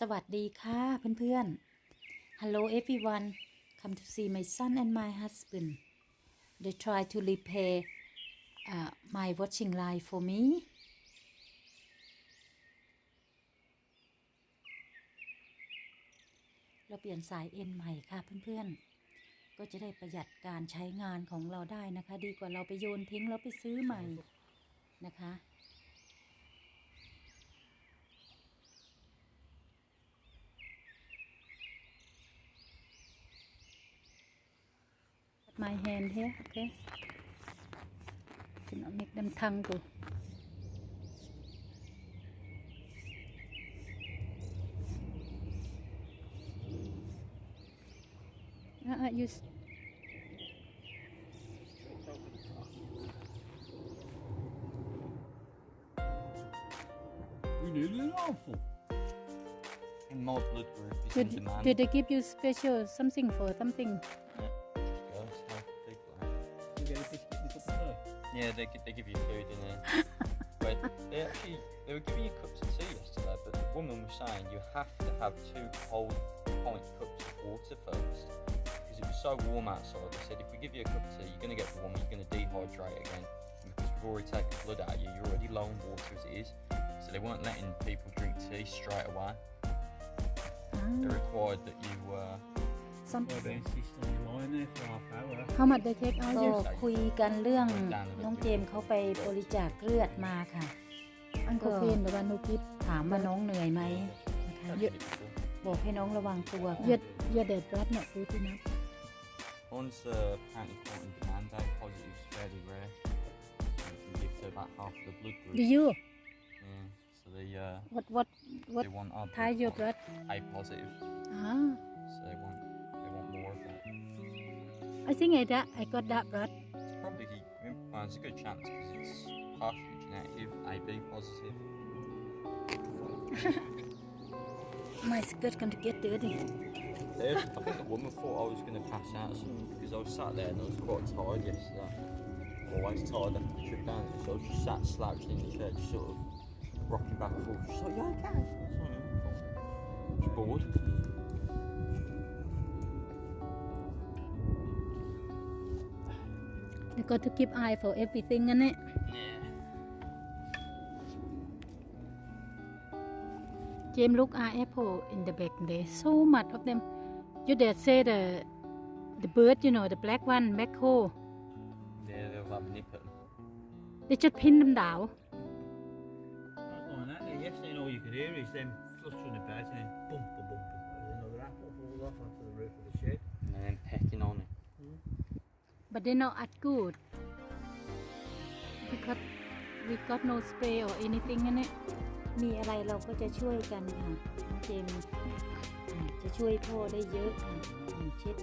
สวัสดีค่ะเพื่อนๆ Hello everyone come to see my son and my husband they try to repay uh, my watching life for me เราเปลี่ยนสายเอ็นใหม่ค่ะเพื่อนๆ ก็จะได้ประหยัดการใช้งานของเราได้นะคะ ดีกว่าเราไปโยนทิ้งแล้วไปซื้อใหม่นะคะ my hand here okay. Do not make them tangle. Uh, you s- We nearly an awful. In my blood group did, did they give you special something for something Yeah, they, they give you food in there. but they actually they were giving you cups of tea yesterday, but the woman was saying you have to have two cold pint cups of water first. Because it was so warm outside, they said if we give you a cup of tea, you're going to get warm, you're going to dehydrate again. And because we've already taken blood out of you, you're already low on water as it is. So they weren't letting people drink tea straight away. They ah, required that you uh, some Well, they insist on you lying there for half hour. how much they take out ก็คุยกันเรื่องน้องเจมส์เขาไปบริจาคเลือดมาค่ะอันโคเคนหรือว่านูกิฟถามว่าน้องเหนื่อยไหมนะคะ that's it before. บอกให้น้องระวังตัวเยค่ะดเยดเดดรัดเนี่ยดูที่นับ One's uh, apparently quite in demand. A positive is fairly rare. So you can give to about half the blood group. ดูยู Yeah. So they uh, what what what they want our Thai blood your type, blood A positive. อ่า So they want they want more of that. I think I that I got that blood It's probably well, there's a good chance because it's partially genetic, AB positive. my skirt's gonna get dirty There, I think the woman thought I was going to pass out something because I was sat there and I was quite tired yesterday. Always tired after the trip down so I was just sat slouched in the chair, just sort of rocking back and forth. Just like, yeah, okay. Just bored. I got to keep eye for everything in it. Yeah. James look at apple in the back there. So much of them. Your dad said the the bird, you know, the black one, macaw. Yeah, they're. They just pin them down. Like on that day yesterday, all you could hear is them fluttering about and then boom, boom, boom, but they not as good because we got no spray or anything นนี้มีอะไรเราก็จะช่วยกันค่ะน้องเจมจะช่วยพ่อได้เยอะค่ะอย่างเช็ด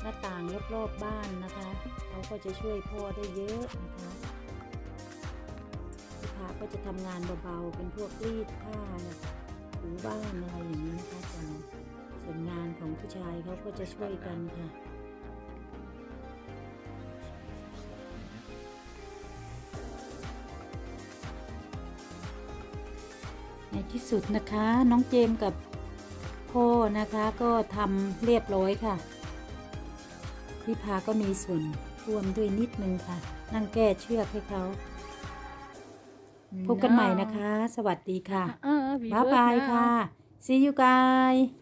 หน้าต่างรอบๆบ้านนะคะเขาก็จะช่วยพ่อได้เยอะนะคะลูกค้าก็จะทำงานเบาๆเป็นพวกรีดผ้าถูบ้านอะไรอย่างนี้นะคะส่วนส่วนงานของผู้ชายเขาก็จะช่วยกันค่ะ ในที่สุดนะคะน้องเจมส์กับพ่อนะคะก็ทำเรียบร้อยค่ะพี่พาก็มีส่วนร่วมด้วยนิดนึงค่ะ นั่งแก้เชือกให้เขา พบกันใหม่นะคะ สวัสดีค่ะเออ we บ๊าย work บาย now. ค่ะ see you guys